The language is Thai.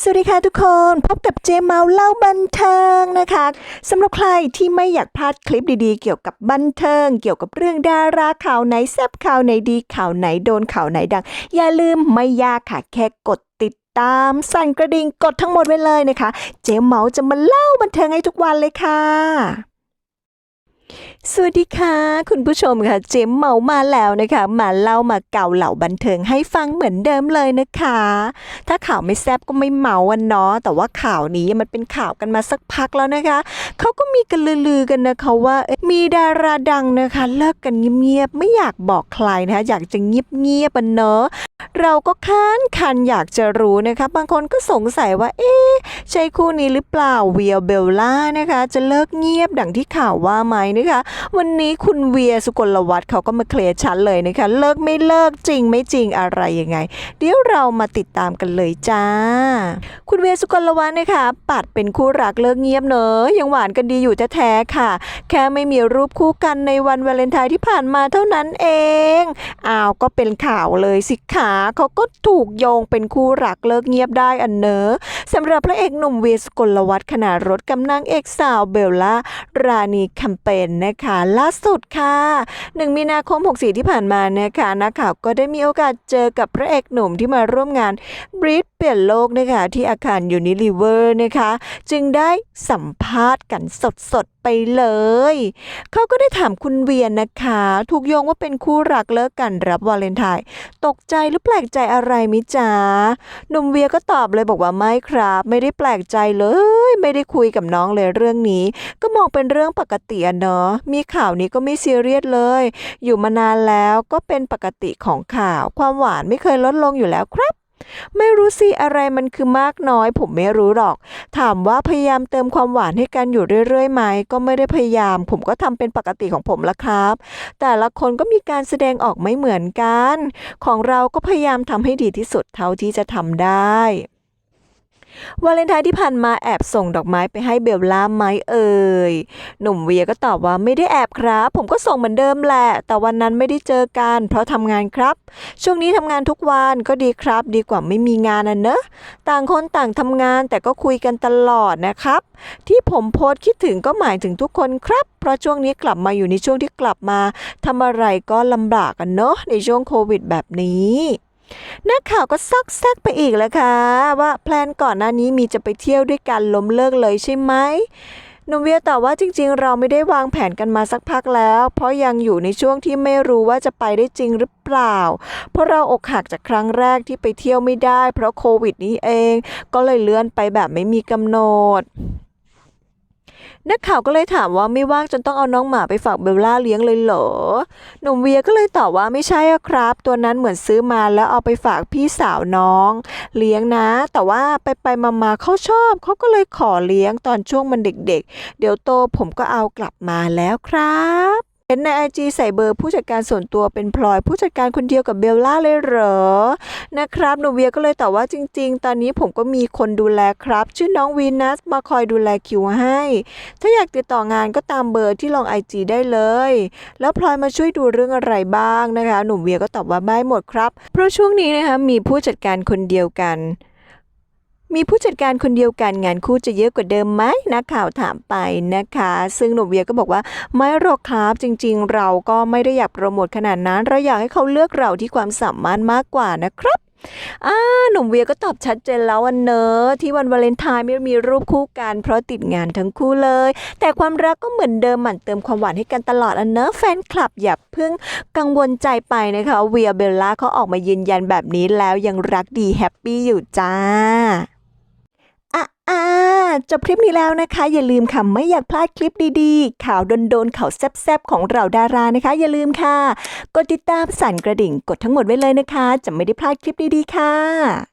สวัสดีค่ะทุกคนพบกับเจมเมาเล่าบันเทิงนะคะสำหรับใครที่ไม่อยากพลาดคลิปดีๆ เกี่ยวกับบันเทิง เกี่ยวกับเรื่องดาราข่าวไหนแซบข่าวไหนดีข่าวไหนโดนข่าวไหนดัง อย่าลืมไม่ยากค่ะแค่กดติดตามสั่นกระดิ่งกดทั้งหมดไว้เลยนะคะ เจมเมาจะมาเล่าบันเทิงให้ทุกวันเลยค่ะ สวัสดีค่ะ คุณผู้ชมค่ะ เจมเมามาแล้วนะคะ มาเล่ามาเก่าเหล่าบันเทิงให้ฟังเหมือนเดิมเลยนะคะ ถ้าข่าวไม่แซบก็ไม่เมาอะเนาะแต่ว่าข่าวนี้มันเป็นข่าวกันมาสักพักแล้วนะคะเขาก็มีกันลือๆกันนะคะว่ามีดาราดังนะคะ เลิกกันเงียบๆไม่อยากบอกใครนะคะอยากจะเงียบๆอะเนาะ เราก็ค้านคันอยากจะรู้นะคะบางคนก็สงสัยว่า เอ๊ะใช่คู่นี้หรือเปล่าเวียเบลล่านะคะ จะเลิกเงียบดังที่ข่าวว่าไหมนะคะ วันนี้คุณเวียสุกลวัฒน์เขาก็มาเคลียร์ชัดเลยนะคะ เลิกไม่เลิกจริงไม่จริงอะไรยังไง เดี๋ยวเรามาติดตามกันเลยจ้า คุณเวียสุกลวัฒน์นะคะ ปัดเป็นคู่รักเลิกเงียบเนอะยังหวานกันดีอยู่แท้ๆค่ะ แค่ไม่มีรูปคู่กันในวันวาเลนไทน์ที่ผ่านมาเท่านั้นเองอ้าวก็เป็นข่าวเลยสิขาเขาก็ถูกโยงเป็นคู่รักเลิกเงียบได้อันเนอสำหรับพระเอกหนุ่มเวียสุกลวัฒน์ขณะรถกำนางเอกสาวเบลล่าราณีแคมเปญนะคะล่าสุดค่ะหนึ่งมีนาคม 64 ที่ผ่านมานะคะนักข่าวก็ได้มีโอกาสเจอกับพระเอกหนุ่มที่มาร่วมงานบริด ปลี่ยนโลกนะคะที่อาคารยูนิลิเวอร์นะคะ จึงได้สัมภาษณ์กันสดๆไปเลย เขาก็ได้ถามคุณเวียนนะคะ ถูกโยงว่าเป็นคู่รักเลิกกันรับวาเลนไทน์ตกใจหรือแปลกใจอะไรมิจ๋าหนุ่มเวียก็ตอบเลยบอกว่าไม่ครับ ไม่ได้แปลกใจเลย ไม่ได้คุยกับน้องเลยเรื่องนี้ ก็มองเป็นเรื่องปกติเนาะมีข่าวนี้ก็ไม่ซีเรียสเลย อยู่มานานแล้วก็เป็นปกติของข่าว ความหวานไม่เคยลดลงอยู่แล้วครับ ไม่รู้สิอะไรมันคือมากน้อย ผมไม่รู้หรอก ถามว่าพยายามเติมความหวานให้กันอยู่เรื่อยๆไหม ก็ไม่ได้พยายาม ผมก็ทำเป็นปกติของผมละครับ แต่ละคนก็มีการแสดงออกไม่เหมือนกัน ของเราก็พยายามทำให้ดีที่สุดเท่าที่จะทำได้ วาเลนไทน์ที่ผ่านมาแอบส่งดอกไม้ไปให้เบลล่าไหมเอ่ย หนุ่มเวียก็ตอบว่าไม่ได้แอบครับ ผมก็ส่งเหมือนเดิมแหละ แต่วันนั้นไม่ได้เจอกัน เพราะทำงานครับ ช่วงนี้ทำงานทุกวันก็ดีครับ ดีกว่าไม่มีงานอะเนอะต่างคนต่างทำงานแต่ก็คุยกันตลอดนะครับ ที่ผมโพสต์คิดถึงก็หมายถึงทุกคนครับ เพราะช่วงนี้กลับมาอยู่ในช่วงที่กลับมาทำอะไรก็ลำบากกันเนอะในช่วงโควิดแบบนี้ นักข่าวก็ซอกแซกไปอีกแล้วค่ะ ว่าแพลนก่อนหน้านี้มีจะไปเที่ยวด้วยกันล้มเลิกเลยใช่ไหมหนุ่มเวียตอบว่าจริงๆ เราไม่ได้วางแผนกันมาสักพักแล้ว เพราะยังอยู่ในช่วงที่ไม่รู้ว่าจะไปได้จริงหรือเปล่า เพราะเราอกหักจากครั้งแรกที่ไปเที่ยวไม่ได้ เพราะโควิดนี้เอง ก็เลยเลื่อนไปแบบไม่มีกำหนด นักข่าวก็เลยถามว่าไม่ว่างจนต้องเอาน้องหมาไปฝากเบลล่าเลี้ยงเลยเหรอ หนุ่มเวียก็เลยตอบว่าไม่ใช่อะครับ ตัวนั้นเหมือนซื้อมาแล้วเอาไปฝากพี่สาวน้อง เลี้ยงนะ แต่ว่าไปไปมามาเขาชอบ เขาก็เลยขอเลี้ยงตอนช่วงมันเด็กๆ เดี๋ยวโตผมก็เอากลับมาแล้วครับ เห็นในไอจีใส่เบอร์ผู้จัดการส่วนตัวเป็นพลอย ผู้จัดการคนเดียวกับเบลล่าเลยเหรอ นะครับหนูเวียก็เลยตอบว่าจริง ๆ ตอนนี้ผมก็มีคนดูแลครับ ชื่อน้องวีนัสมาคอยดูแลคิวให้ ถ้าอยากติดต่องานก็ตามเบอร์ที่ลองไอจีได้เลย แล้วพลอยมาช่วยดูเรื่องอะไรบ้างนะคะ หนุ่มเวียก็ตอบว่าได้หมดครับ เพราะช่วงนี้นะคะมีผู้จัดการคนเดียวกัน มีผู้จัดการคนเดียวกันงานคู่จะเยอะกว่าเดิมไหมนักข่าวถามไปนะคะ ซึ่งหนุ่มเวียก็บอกว่าไม่หรอกครับจริง ๆ เราก็ไม่ได้อยากโปรโมทขนาดนั้น เราอยากให้เขาเลือกเราที่ความสามารถมากกว่านะครับอ่าหนุ่มเวียก็ตอบชัดเจนแล้ววันเนอะที่วันวาเลนไทน์ไม่มีรูปคู่กันเพราะติดงานทั้งคู่เลย แต่ความรักก็เหมือนเดิมหมั่นเติมความหวานให้กันตลอดอันเนอะแฟนคลับอย่าเพิ่งกังวลใจไปนะคะเวียเบลล่าเขาออกมายืนยันแบบนี้แล้วยังรักดีแฮปปี้อยู่จ้า อ่าจบคลิปนี้แล้วนะคะ อย่าลืมค่ะไม่อยากพลาดคลิปดีๆ ข่าวโดนๆข่าวแซ่บๆของเราดารานะคะ อย่าลืมค่ะ กดติดตามสั่นกระดิ่งกดทั้งหมดไว้เลยนะคะ จะไม่ได้พลาดคลิปดีๆค่ะ